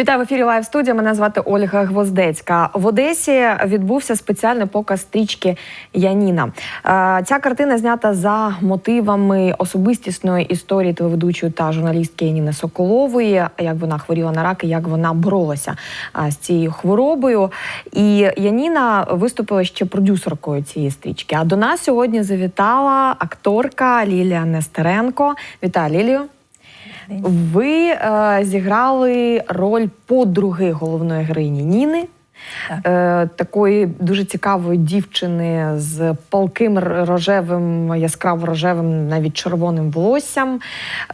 Вітаю в ефірі Лайв студія. Мене звати Ольга Гвоздецька. В Одесі відбувся спеціальний показ стрічки Яніна. Е, Ця картина знята за мотивами особистісної історії телеведучої та журналістки Яніни Соколової, як вона хворіла на рак і як вона боролася е, з цією хворобою. І Яніна виступила ще продюсеркою цієї стрічки. А до нас сьогодні завітала акторка Лілія Нестеренко. Вітаю Лілію. Ви е, зіграли роль подруги головної героїні Ніни. Так. Е, такої дуже цікавої дівчини з палким рожевим, яскраво рожевим, навіть червоним волоссям.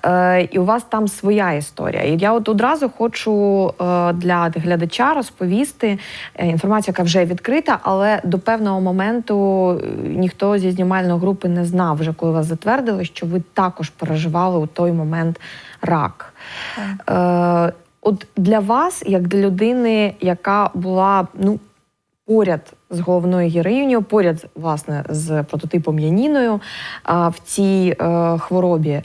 Е, і у вас там своя історія. І я от одразу хочу е, для глядача розповісти інформацію, яка вже відкрита, але до певного моменту ніхто зі знімальної групи не знав, вже коли вас затвердили, що ви також переживали у той момент рак. Е, от для вас, як для людини, яка була ну, поряд з головною героїнею, поряд власне з прототипом Яніною в цій е, хворобі, е,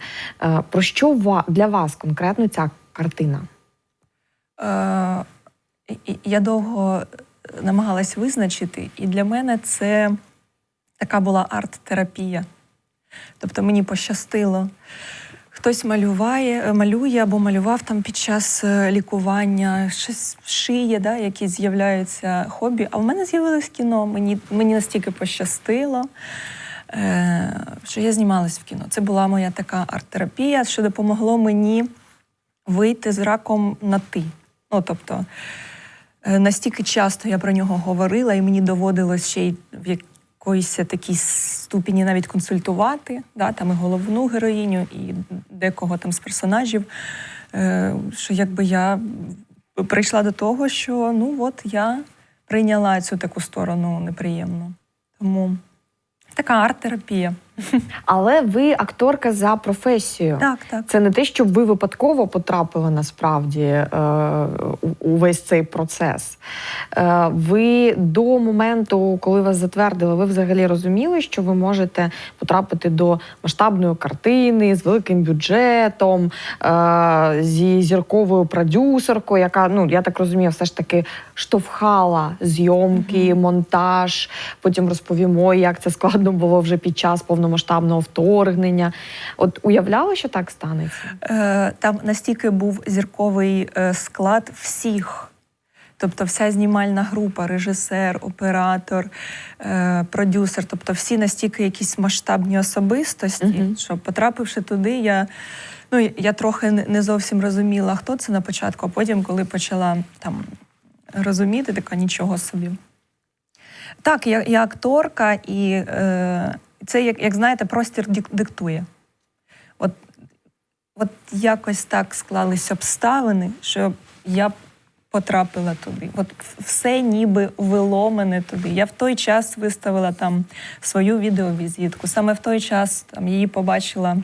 про що для вас конкретно ця картина? Е, я довго намагалась визначити, і для мене це така була арт-терапія. Тобто мені пощастило. Хтось малюває, е, малює або малював там під час е, лікування, щось шиє, да, які з'являються хобі. А в мене з'явилось кіно. Мені, мені настільки пощастило, е, що я знімалась в кіно. Це була моя така арт-терапія, що допомогло мені вийти з раком на ти. Ну, тобто, е, настільки часто я про нього говорила, і мені доводилось ще й в якоїсь такій ступені навіть консультувати, да, там і головну героїню, і декого там з персонажів. е, Що якби я прийшла до того, що ну от я прийняла цю таку сторону неприємну. Тому така арт-терапія. Але ви акторка за професією. Так, так. Це не те, щоб ви випадково потрапили насправді е, у, весь цей процес. Е, ви до моменту, коли вас затвердили, ви взагалі розуміли, що ви можете потрапити до масштабної картини з великим бюджетом, е, зі зірковою продюсеркою, яка, ну я так розумію, все ж таки штовхала зйомки, монтаж. Потім розповімо, як це складно було вже під час повномасштабного вторгнення. От уявляли, що так станеться? Е, Там настільки був зірковий е, склад всіх. Тобто вся знімальна група, режисер, оператор, е, продюсер, тобто всі настільки якісь масштабні особистості, Мгм. що потрапивши туди, я, ну, я трохи не- не зовсім розуміла, хто це на початку, а потім, коли почала там розуміти, така нічого собі. Так, я, я акторка, і е, це, як, як знаєте, простір дик- диктує. От, от якось так склались обставини, що я потрапила туди. От все ніби вело мене туди. Я в той час виставила там свою відеовізитку. Саме в той час там її побачила.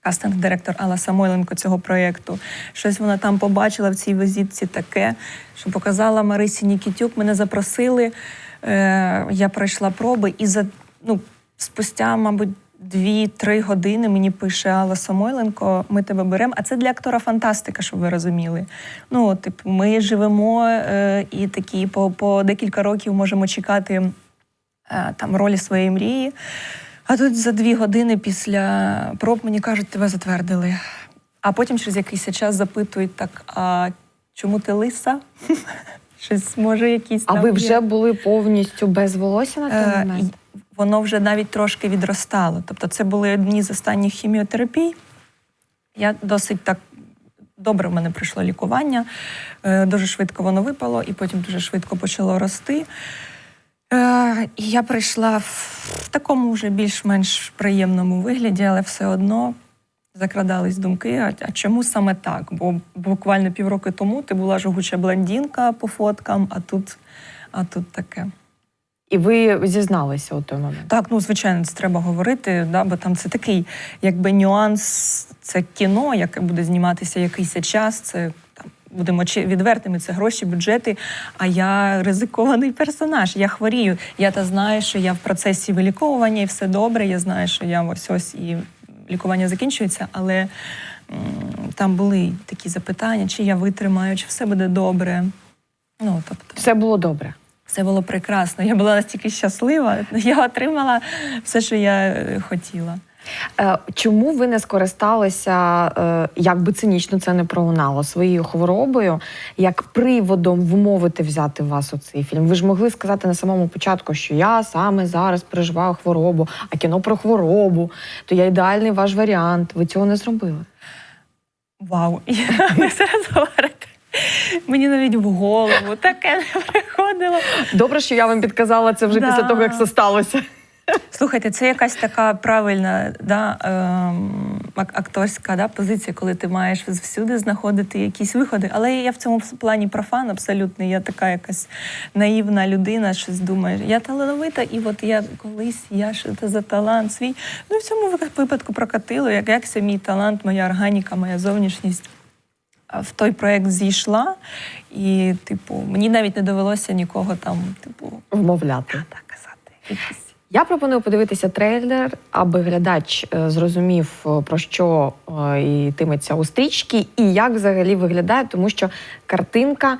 Кастинг-директор Алла Самойленко цього проєкту. Щось вона там побачила в цій візитці таке, що показала Марисі Нікітюк. Мене запросили. Е, я пройшла проби, і за ну, спустя, мабуть, дві-три години мені пише Алла Самойленко: ми тебе беремо. А це для актора фантастика, щоб ви розуміли. Ну, типу, ми живемо е, і такі по, по декілька років можемо чекати е, там ролі своєї мрії. А тут за дві години після проб мені кажуть, тебе затвердили. А потім через якийсь час запитують так: а чому ти лиса? Щось може якісь А там ви є. вже були повністю без волосся на той Е, момент? Воно вже навіть трошки відростало. Тобто, це були одні з останніх хіміотерапій. Я досить так добре в мене пройшло лікування. Е, Дуже швидко воно випало, і потім дуже швидко почало рости. Е, І я прийшла в такому вже більш-менш приємному вигляді, але все одно закрадались думки, а чому саме так? Бо буквально півроку тому ти була жогуча блондинка по фоткам, а тут, а тут таке. І ви зізналися у той момент. Так, ну звичайно, це треба говорити, да, бо там це такий, якби нюанс, це кіно, яке буде зніматися якийсь час. Це там будемо відвертими, це гроші, бюджети. А я ризикований персонаж. Я хворію. Я та знаю, що я в процесі виліковування і все добре. Я знаю, що я ось ось і лікування закінчується, але там були такі запитання, чи я витримаю, чи все буде добре. Ну, тобто, Все було добре. Все було прекрасно. Я була настільки щаслива, я отримала все, що я е, хотіла. Е, Чому ви не скористалися, е, як би цинічно це не пролунало, своєю хворобою як приводом вмовити взяти вас у цей фільм? Ви ж могли сказати на самому початку, що я саме зараз переживаю хворобу, а кіно про хворобу, то я ідеальний ваш варіант. Ви цього не зробили. Вау! Ви зараз говорите. Мені навіть в голову таке не приходило. Добре, що я вам підказала це вже Да. після того, як це сталося. Слухайте, це якась така правильна да, ем, акторська да, позиція, коли ти маєш всюди знаходити якісь виходи. Але я в цьому плані профан абсолютно. Я така якась наївна людина, щось думає. Я талановита, і от я колись я що це за талант свій. Ну, в цьому випадку прокатило, як, як це мій талант, моя органіка, моя зовнішність. В той проект зійшла, і, типу, мені навіть не довелося нікого там, типу, Вмовляти. так казати. Якісь Я пропоную подивитися трейлер, аби глядач е, зрозумів, е, про що е, йтиметься у стрічці і як взагалі виглядає, тому що картинка.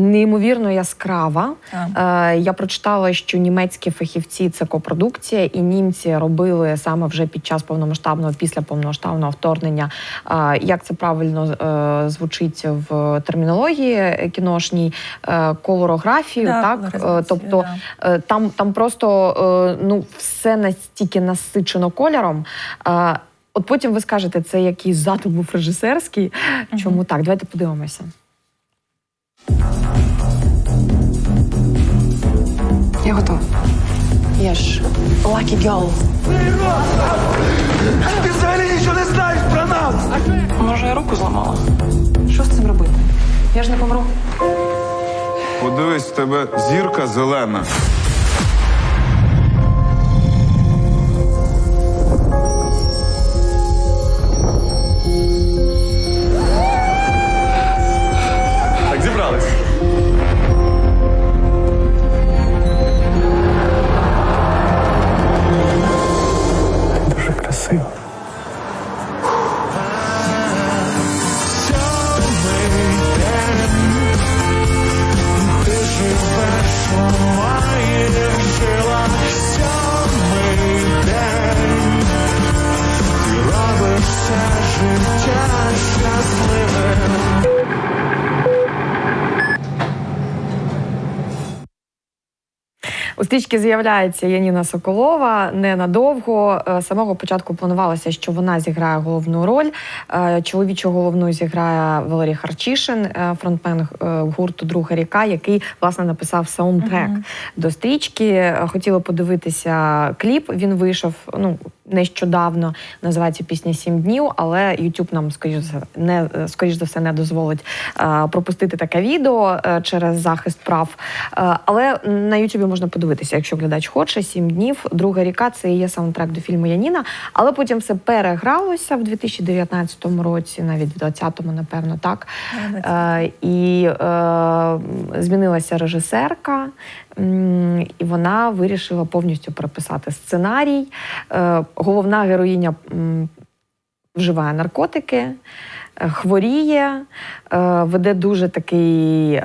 Неймовірно яскрава. Е, я прочитала, що німецькі фахівці це копродукція, і німці робили саме вже під час повномасштабного, після повномасштабного вторгнення. Е, як це правильно е, звучить в термінології кіношній е, колорографію, Да, так Е, тобто да. Е, Там, там просто е, ну, все настільки насичено кольором. Е, От потім ви скажете, це якийсь задум був режисерський. Чому так? Давайте подивимося. Я готова. Я ж lucky girl. Ти взагалі нічого не знаєш про нас! Може, я руку зламала? Що з цим робити? Я ж не помру. Подивись, в тебе зірка зелена. У з'являється Яніна Соколова ненадовго. Е, З самого початку планувалося, що вона зіграє головну роль. Е, Чоловічу головну зіграє Валерій Харчишин, е, фронтмен гурту Друга ріка, який власне написав саундтрек Мгм. до стрічки. Хотіла подивитися кліп. Він вийшов ну нещодавно. Називається пісня Сім днів, але YouTube нам скоріш за все не скоріш за все не дозволить е, пропустити таке відео е, через захист прав. Е, але на YouTube можна подивитися, якщо глядач хоче. Сім днів. Друга ріка це і є саундтрек до фільму Яніна. Але потім все перегралося в 2019 році, навіть в 2020-му, напевно, так. І е, змінилася режисерка, і вона вирішила повністю переписати сценарій. Е, головна героїня вживає наркотики, е, хворіє, е, веде дуже такий.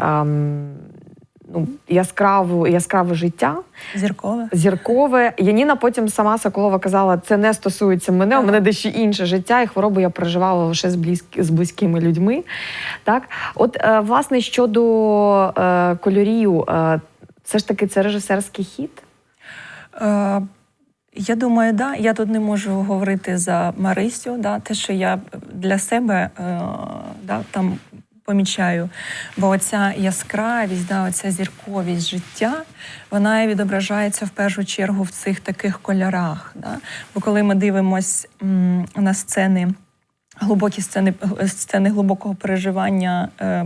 Ну, яскраву, яскраве життя, Зіркове. зіркове. Яніна потім сама Соколова казала, це не стосується мене, у мене дещо інше життя, і хворобу я переживала лише з, близькі, з близькими людьми. Так, от власне щодо кольорів, все ж таки це режисерський хід. Е, я думаю, да. Я тут не можу говорити за Марисю, да, те, що я для себе е, да, там помічаю. Бо оця яскравість, да, оця зірковість життя, вона відображається в першу чергу в цих таких кольорах. Да. Бо коли ми дивимось м, на сцени. Глибокі сцени сцени глибокого переживання е,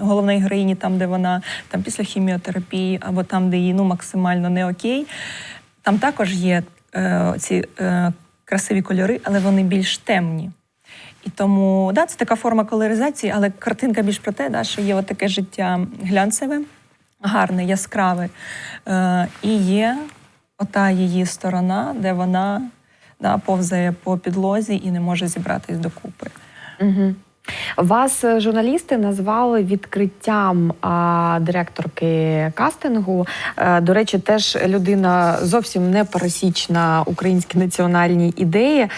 головної героїні, там, де вона там після хіміотерапії, або там, де їй ну максимально не окей. Там також є е, ці е, красиві кольори, але вони більш темні. І тому да, це така форма колоризації, але картинка більш про те, да, що є от таке життя глянцеве, гарне, яскраве. Е, і є ота її сторона, де вона да, повзає по підлозі і не може зібратись докупи. Угу. Вас е, журналісти назвали відкриттям а, директорки кастингу. Е, До речі, теж людина зовсім не пересічна українські національні ідеї. Е,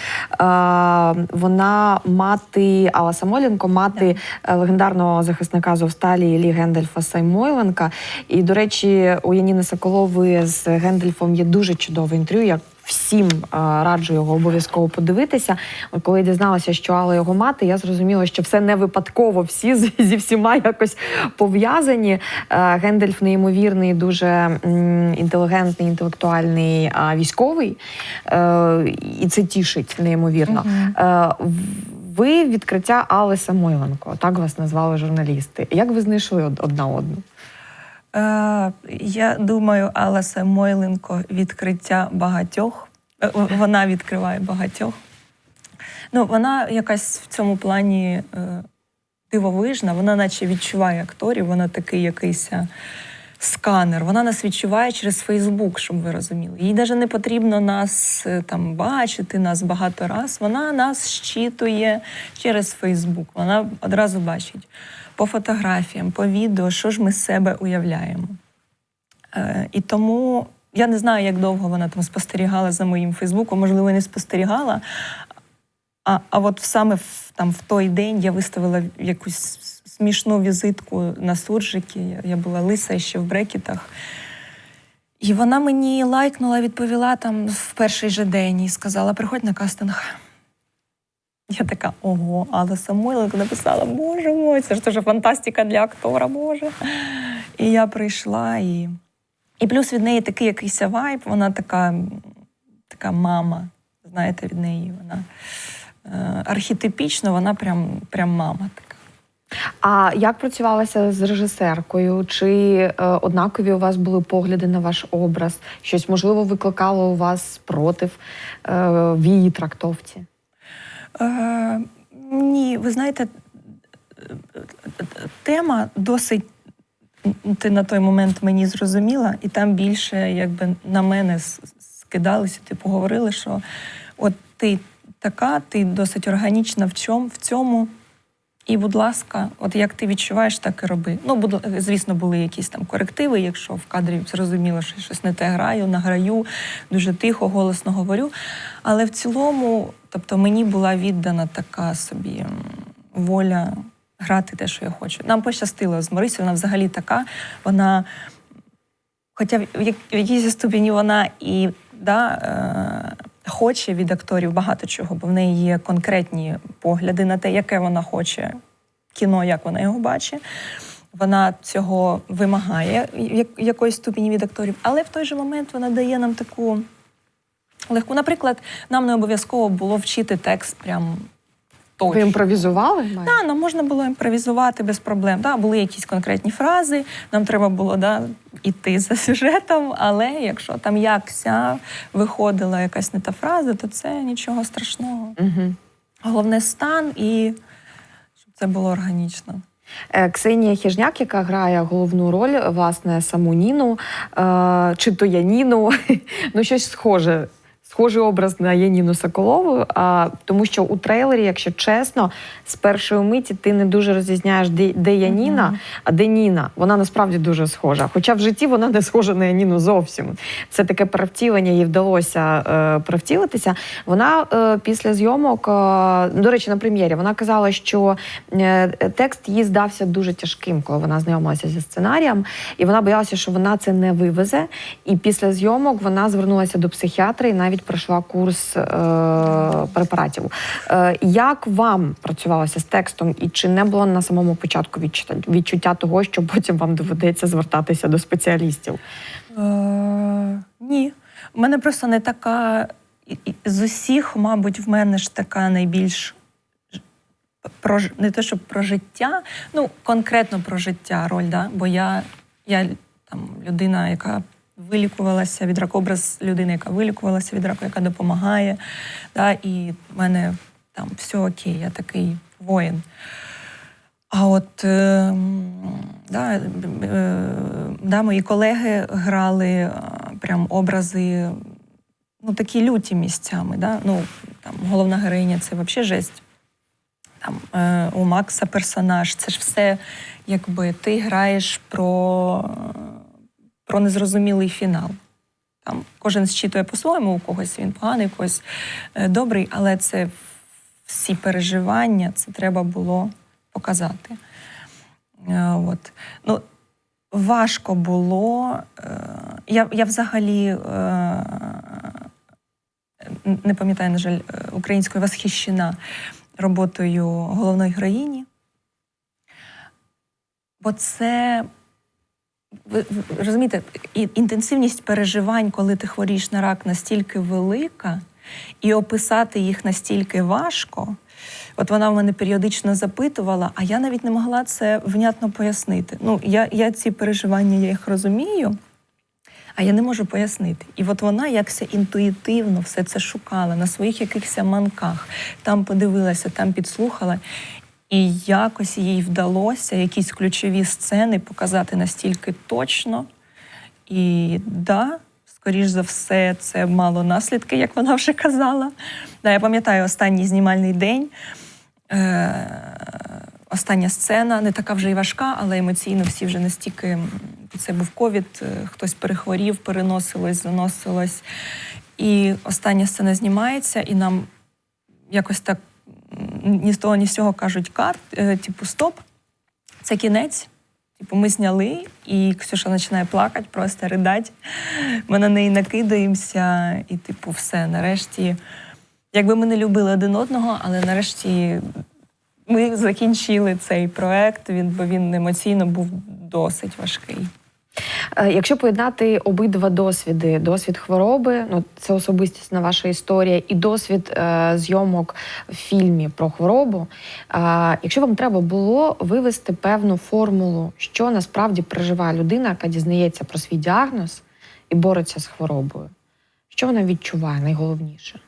Вона мати Алла Самойленко, мати е, легендарного захисника Зовсталі Іллі Гендальфа Саймойленка. І, до речі, у Яніни Соколової з Гендальфом є дуже чудове інтерв'ю. Всім раджу його обов'язково подивитися. Коли я дізналася, що Алла його мати, я зрозуміла, що все не випадково, всі зі всіма якось пов'язані. Е, Гендальф неймовірний, дуже інтелігентний, інтелектуальний військовий, е, і це тішить неймовірно. Е, ви відкриття Алли Самойленко, так вас назвали журналісти. Як ви знайшли одна одну? Е, я думаю, Алла Самойленко відкриття багатьох. Е, Вона відкриває багатьох. Ну, вона якась в цьому плані е, дивовижна, вона наче відчуває акторів, вона такий якийсь сканер. Вона нас відчуває через Фейсбук, щоб ви розуміли. Їй навіть не потрібно нас там бачити, нас багато раз. Вона нас щитує через Фейсбук. Вона одразу бачить по фотографіям, по відео, що ж ми з себе уявляємо. Е, і тому я не знаю, як довго вона там спостерігала за моїм Фейсбуком, можливо, не спостерігала. А, а от саме в, там, в той день я виставила якусь смішну візитку на суржики. Я, я була лиса ще в брекетах. І вона мені лайкнула, відповіла там в перший же день і сказала: приходь на кастинг. Я така, ого, Алла Самойленко написала, боже мой, це ж дуже фантастика для актора, боже. І я прийшла і. І плюс від неї такий якийсь вайб, вона така, така мама. Знаєте, від неї вона е, архетипічно, вона прям, прям мама така. А як працювалася з режисеркою? Чи е, однакові у вас були погляди на ваш образ? Щось можливо викликало у вас спротив е, в її трактовці? Е, ні, ви знаєте, тема досить на той момент мені зрозуміла, і там більше якби на мене скидалися, типу говорили, що от ти така, ти досить органічна в чому, в цьому. І, будь ласка, от як ти відчуваєш, так і роби. Ну, звісно, були якісь там корективи, якщо в кадрі зрозуміло, що щось не те граю, награю, дуже тихо, голосно говорю. Але в цілому, тобто мені була віддана така собі воля грати те, що я хочу. Нам пощастило з Марисю, вона взагалі така. Вона, хоча в, якійсь ступені вона і да, е, хоче від акторів багато чого, бо в неї є конкретні погляди на те, яке вона хоче кіно, як вона його бачить. Вона цього вимагає як, якоїсь ступені від акторів, але в той же момент вона дає нам таку легку. Наприклад, нам не обов'язково було вчити текст прям точно. Ви імпровізували? Майя? Да, нам можна було імпровізувати без проблем. Да, були якісь конкретні фрази, нам треба було да, іти за сюжетом, але якщо там якся виходила якась не та фраза, то це нічого страшного. Угу. Головне стан і щоб це було органічно. Е, Ксенія Хіжняк, яка грає головну роль, власне, саму Ніну, е, чи то Яніну, ну щось схоже. Схожий образ на Яніну Соколову, а, тому що у трейлері, якщо чесно, з першої миті ти не дуже розрізняєш, де, де Яніна, Мгм. а де Ніна. Вона насправді дуже схожа. Хоча в житті вона не схожа на Яніну зовсім. Це таке перевтілення, їй вдалося е, перевтілитися. Вона е, після зйомок, е, до речі, на прем'єрі, вона казала, що е, текст їй здався дуже тяжким, коли вона знайомилася зі сценарієм, і вона боялася, що вона це не вивезе. І після зйомок вона звернулася до психіатра і навіть пройшла курс е, препаратів. Е, як вам працювалося з текстом, і чи не було на самому початку відчуття, відчуття того, що потім вам доведеться звертатися до спеціалістів? Е, ні. У мене просто не така. З усіх, мабуть, в мене ж така найбільш про не те, що про життя, ну конкретно про життя роль, да? бо я, я там людина, яка вилікувалася від раку, образ людини, яка вилікувалася від раку, яка допомагає. Да? І в мене там все окей, я такий воїн. А от е, да, е, да, мої колеги грали е, прям образи, ну такі люті місцями. Да? Ну, там, головна героїня це взагалі жесть. там е, у Макса персонаж. Це ж все, якби ти граєш про, про незрозумілий фінал. Там кожен зчитує по-своєму, у когось він поганий, у когось е, добрий, але це всі переживання, це треба було показати. Е, От. Ну, важко було. е, Я, я взагалі не пам'ятаю, на жаль, українською восхищена роботою головної героїні. Бо це, ви, розумієте, інтенсивність переживань, коли ти хворієш на рак, настільки велика, і описати їх настільки важко. От вона в мене періодично запитувала, а я навіть не могла це внятно пояснити. Ну, я, я ці переживання, я їх розумію, а я не можу пояснити. І от вона якся інтуїтивно все це шукала на своїх якихось манках, там подивилася, там підслухала. І якось їй вдалося якісь ключові сцени показати настільки точно. І да, скоріш за все, це мало наслідки, як вона вже казала. Да, я пам'ятаю останній знімальний день. Е- остання сцена не така вже й важка, але емоційно всі вже настільки. Це був ковід, е, хтось перехворів, переносилось, заносилось. І остання сцена знімається, і нам якось так ні з того, ні з цього кажуть кат, е, типу, стоп, це кінець. Типу, ми зняли, і Ксюша починає плакати, просто ридати. Ми на неї накидаємося, і, типу, все, нарешті. Якби ми не любили один одного, але нарешті ми закінчили цей проект, він, бо він емоційно був досить важкий. Е, Якщо поєднати обидва досвіди: досвід хвороби, ну це особистісна ваша історія, і досвід е, зйомок в фільмі про хворобу. Е, якщо вам треба було вивести певну формулу, що насправді переживає людина, яка дізнається про свій діагноз і бореться з хворобою, що вона відчуває найголовніше?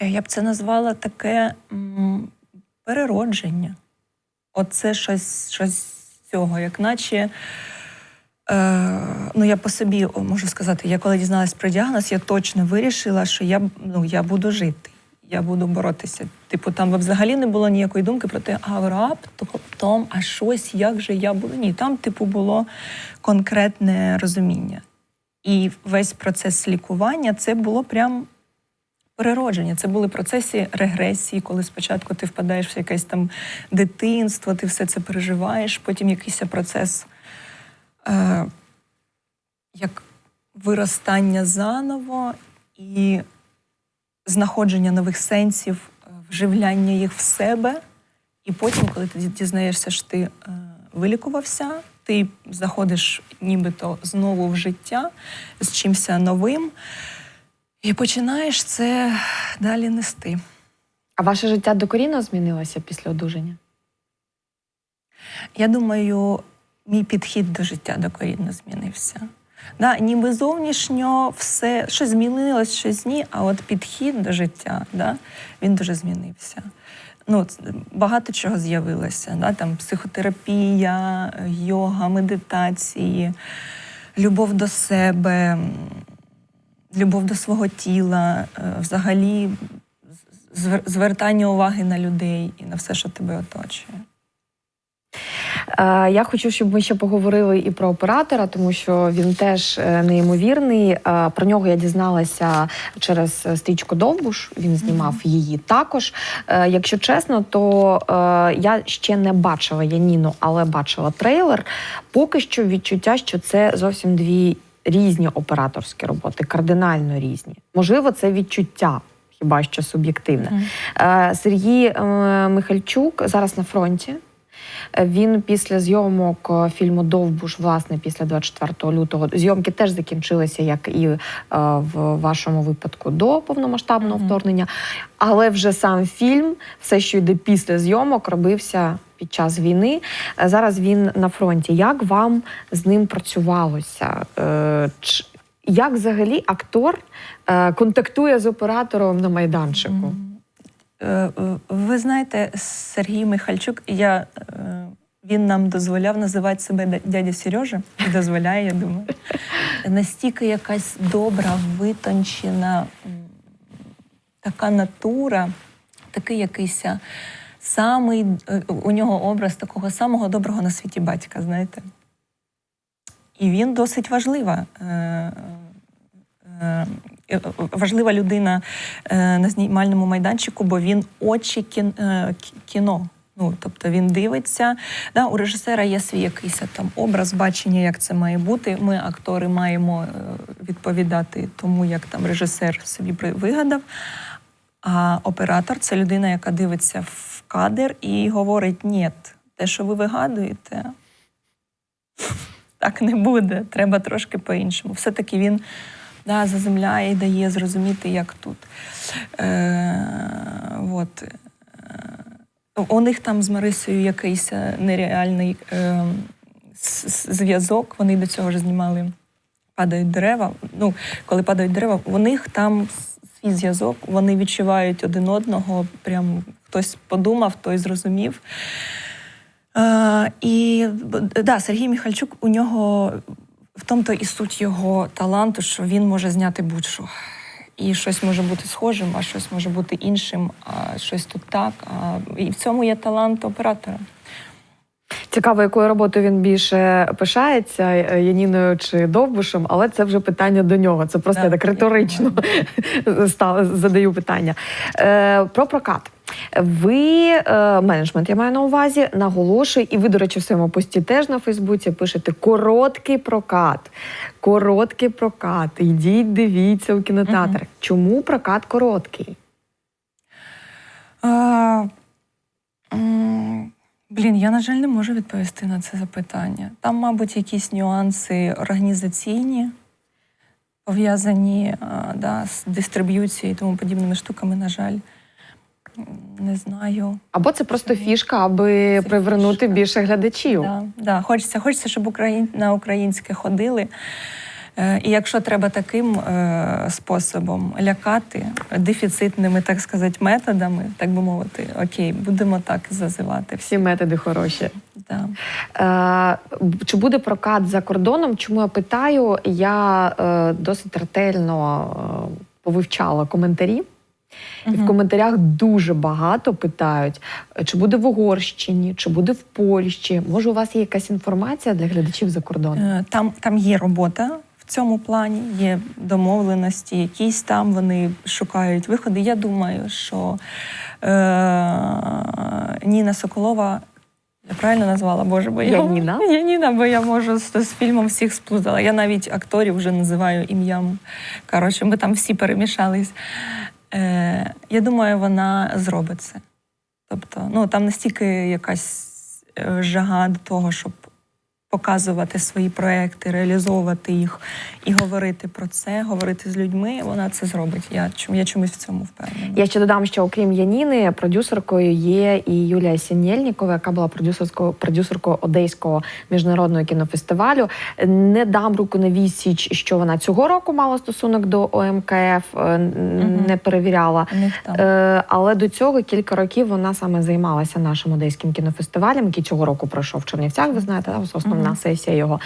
Е, Я б це назвала таке м, переродження. Оце щось, щось з цього, як наче. Е, ну, я по собі можу сказати, я коли дізналась про діагноз, я точно вирішила, що я, ну, я буду жити, я буду боротися. Типу, там взагалі не було ніякої думки про те, а раптом, а щось, як же я буду. Ні, там, типу, було конкретне розуміння. І весь процес лікування це було прям переродження. Це були процеси регресії, коли спочатку ти впадаєш в якесь там дитинство, ти все це переживаєш, потім якийсь процес е, як виростання заново і знаходження нових сенсів, е, вживляння їх в себе. І потім, коли ти дізнаєшся, що ти е, вилікувався, ти заходиш нібито знову в життя з чимся новим. І починаєш це далі нести. А ваше життя докорінно змінилося після одужання? Я думаю, мій підхід до життя докорінно змінився. Да, ніби зовнішньо все щось змінилось, щось ні, а от підхід до життя, да, він дуже змінився. Ну, багато чого з'явилося. Да, там психотерапія, йога, медитації, любов до себе, любов до свого тіла, е, взагалі звертання уваги на людей і на все, що тебе оточує. Е, Я хочу, щоб ми ще поговорили і про оператора, тому що він теж е, неймовірний. Е, Про нього я дізналася через стрічку Довбуш. Він знімав її також. Якщо чесно, то я ще не бачила Яніну, але бачила трейлер. Поки що відчуття, що це зовсім дві різні операторські роботи, кардинально різні. Можливо, це відчуття. Хіба що суб'єктивне. Е, Сергій Михальчук зараз на фронті. Він після зйомок е, фільму Довбуш, власне, після 24 лютого, зйомки теж закінчилися, як і е, в вашому випадку до повномасштабного Мгм. вторгнення. Але вже сам фільм, все, що йде після зйомок, робився під час війни. Е, Зараз він на фронті. Як вам з ним працювалося? Як взагалі актор контактує з оператором на майданчику? Е, Ви знаєте, Сергій Михальчук, я, е, він нам дозволяв називати себе дядя Сережа, дозволяє, я думаю. Настільки якась добра, витончена така натура, такий якийсь самий, е, у нього образ такого самого доброго на світі батька, знаєте. І він досить важлива. Е, е, Важлива людина е, на знімальному майданчику, бо він очі кін- кі- кіно. Ну, тобто він дивиться. Да, у режисера є свій якийсь там образ, бачення, як це має бути. Ми, актори, маємо відповідати тому, як там режисер собі вигадав. А оператор це людина, яка дивиться в кадр і говорить: ні, те, що ви вигадуєте, так не буде. Треба трошки по-іншому. Все-таки він да, заземляє і дає зрозуміти, як тут. Е, от. Е, у них там з Марисою якийсь е, нереальний е, зв'язок. Вони до цього ж знімали падають дерева. Ну, коли падають дерева, у них там свій зв'язок, вони відчувають один одного. Прям хтось подумав, той зрозумів. Е, і да, Сергій Міхальчук, у нього в тому-то і суть його таланту, що він може зняти будь-що. І щось може бути схожим, а щось може бути іншим, а щось тут так. А, і в цьому є талант оператора. Цікаво, якою роботою він більше пишається е, Яніною чи Довбушем, але це вже питання до нього. Це просто Да, я так риторично став- задаю питання. Е, про прокат. Ви е, менеджмент, я маю на увазі, наголошую, і ви, до речі, в своєму пості теж на Фейсбуці пишете короткий прокат. Короткий прокат. Йдіть, дивіться у кінотеатр. Чому прокат короткий? А, м, блін, я, на жаль, не можу відповісти на це запитання. Там, мабуть, якісь нюанси організаційні, пов'язані да, з дистриб'юцією і тому подібними штуками, на жаль. Не знаю. Або це просто фішка, аби Це привернути фішка. більше глядачів. Да, да. Хочеться, хочеться, щоб україн... на українське ходили. Е, І якщо треба таким е, способом лякати дефіцитними, так сказати, методами, так би мовити, окей, будемо так зазивати всі. Методи хороші. Да. Е, чи буде прокат за кордоном? Чому я питаю? Я досить ретельно повивчала коментарі. І в коментарях дуже багато питають, чи буде в Угорщині, чи буде в Польщі. Може, у вас є якась інформація для глядачів за кордоном? Там, там є робота цьому плані, є домовленості, якісь там вони шукають виходи. Я думаю, що е, Ніна Соколова. Я правильно назвала, Боже, бо я Яніна? Яніна, бо я можу з, з фільмом всіх сплутала. Я навіть акторів вже називаю ім'ям. Коротше, ми там всі перемішались. Е, я думаю, вона зробить це. Тобто, ну там настільки якась е, жага до того, щоб показувати свої проекти, реалізовувати їх і говорити про це, говорити з людьми. Вона це зробить. Я чом я чомусь в цьому впевнена. Я ще додам, що окрім Яніни, продюсеркою є і Юлія Сінєльнікова, яка була продюсерською продюсеркою Одеського міжнародного кінофестивалю. Не дам руку на відсіч, що вона цього року мала стосунок до ОМКФ, е, не перевіряла. У них там. Е, але до цього кілька років вона саме займалася нашим одеським кінофестивалем, який цього року пройшов в Чернівцях. Ви знаєте, да, ось основна Мгм. сесія його.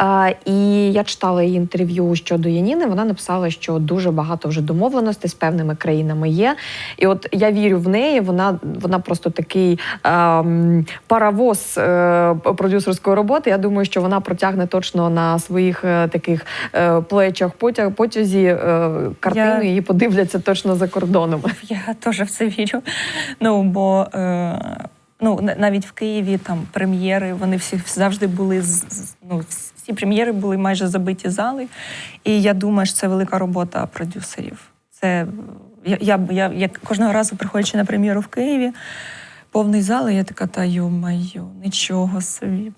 Е, і я читала її інтерв'ю щодо Яніни. Вона написала, що дуже багато вже домовленостей з певними країнами є. І от я вірю в неї. Вона вона просто такий ем, паровоз е, продюсерської роботи. Я думаю, що вона протягне точно на своїх е, таких е, плечах потяг потязі е, картину. Я- Її подивляться точно за кордоном. Я теж в це вірю. Ну бо е, ну на- навіть в Києві там прем'єри, вони всі завжди були ну, всі прем'єри були майже забиті зали. І я думаю, що це велика робота продюсерів. Це я, я, я, я кожного разу, приходячи на прем'єру в Києві, повний зал, і я така, та йо-майо, нічого собі.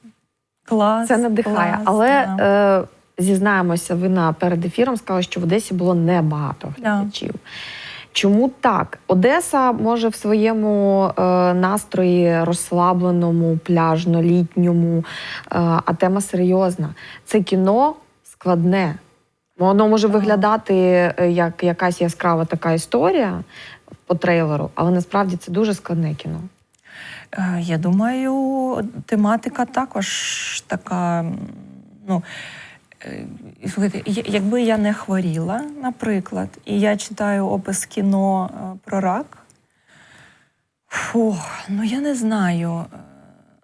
Клас. Це надихає. клас, Але да. е, зізнаємося, ви на перед ефіром сказали, що в Одесі було небагато Да. Чому так? Одеса може в своєму е, настрої розслабленому, пляжно-літньому, е, а тема серйозна. Це кіно складне. Воно може виглядати е, як якась яскрава така історія по трейлеру, але насправді це дуже складне кіно. Е, Я думаю, тематика також така. Ну, слухайте, якби я не хворіла, наприклад, і я читаю опис кіно е, про рак, Фу, ну я не знаю.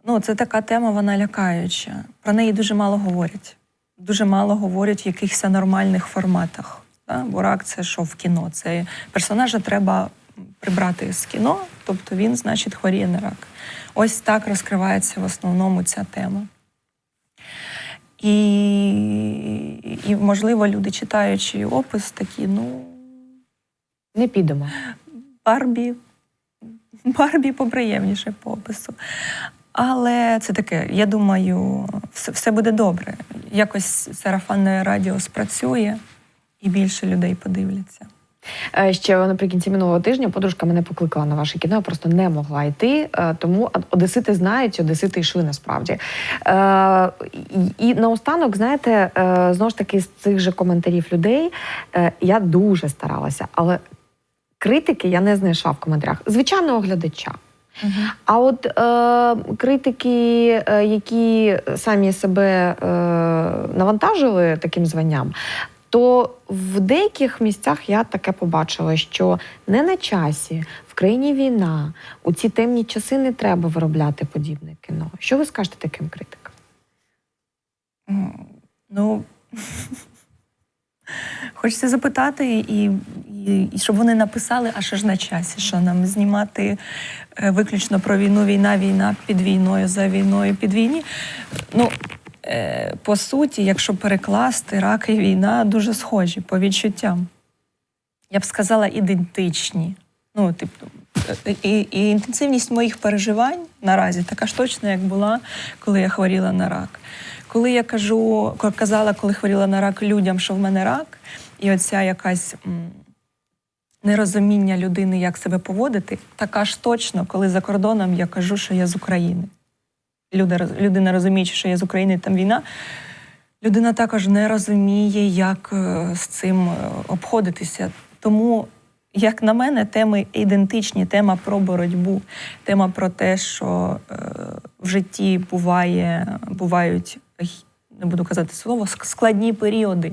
Ну, це така тема, вона лякаюча. Про неї дуже мало говорять. Дуже мало говорять в якихось нормальних форматах. Да? Бо рак це що в кіно? Це персонажа треба прибрати з кіно, тобто він, значить, хворіє на рак. Ось так розкривається в основному ця тема. І, і можливо, люди, читаючи опис, такі, ну, Не підемо. Барбі. Барбі поприємніше по опису. Але це таке, я думаю, все, все буде добре. Якось сарафанне радіо спрацює і більше людей подивляться. Е, Ще наприкінці минулого тижня подружка мене покликала на ваше кіно, я просто не могла йти, е, тому одесити знають, одесити йшли насправді. Е, і, наостанок, знаєте, знову ж таки, з цих же коментарів людей я дуже старалася, але критики я не знайшла в коментарях. Звичайного глядача. А от е, критики, які самі себе е, навантажили таким званням, то в деяких місцях я таке побачила, що не на часі, в країні війна, у ці темні часи не треба виробляти подібне кіно. Що ви скажете таким критикам? Ну, хочеться запитати, і, і, і щоб вони написали, а що ж на часі, що нам знімати е, виключно про війну, війна, війна під війною, за війною, під війні. Ну, по суті, якщо перекласти, рак і війна дуже схожі по відчуттям. Я б сказала, ідентичні. Ну, типу, е, і, і інтенсивність моїх переживань наразі така ж точна, як була, коли я хворіла на рак. Коли я кажу, казала, коли хворіла на рак людям, що в мене рак, і оця якась нерозуміння людини, як себе поводити, така ж точно, коли за кордоном я кажу, що я з України. Люди, людина розуміючи, що я з України, там війна. Людина також не розуміє, як е, з цим е, обходитися. Тому, як на мене, теми ідентичні. Тема про боротьбу, тема про те, що е, в житті буває, бувають, не буду казати слово, складні періоди.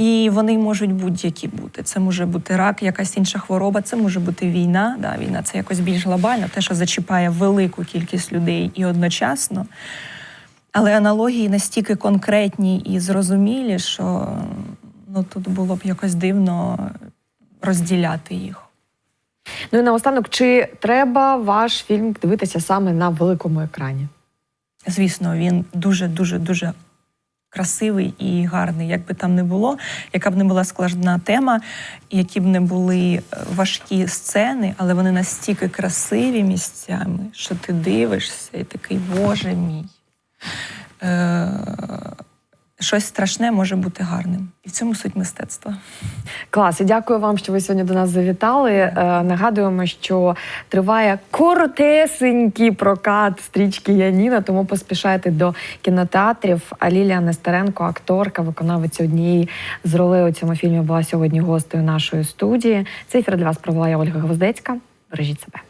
І вони можуть будь-які бути. Це може бути рак, якась інша хвороба, це може бути війна. Да, війна це якось більш глобально, те, що зачіпає велику кількість людей і одночасно. Але аналогії настільки конкретні і зрозумілі, що ну, тут було б якось дивно розділяти їх. Ну і наостанок, чи треба ваш фільм дивитися саме на великому екрані? Звісно, він дуже, дуже, дуже красивий і гарний. Як би там не було, яка б не була складна тема, які б не були е, важкі сцени, але вони настільки красиві місцями, що ти дивишся і такий, Боже мій. Е- щось страшне може бути гарним. І в цьому суть мистецтва. Клас, і дякую вам, що ви сьогодні до нас завітали. Е, нагадуємо, що триває коротесенький прокат стрічки Яніна, тому поспішайте до кінотеатрів. А Лілія Нестеренко, акторка, виконавиця однієї з ролей у цьому фільмі, була сьогодні гостею нашої студії. Цей ефір для вас провела я Ольга Гвоздецька. Бережіть себе.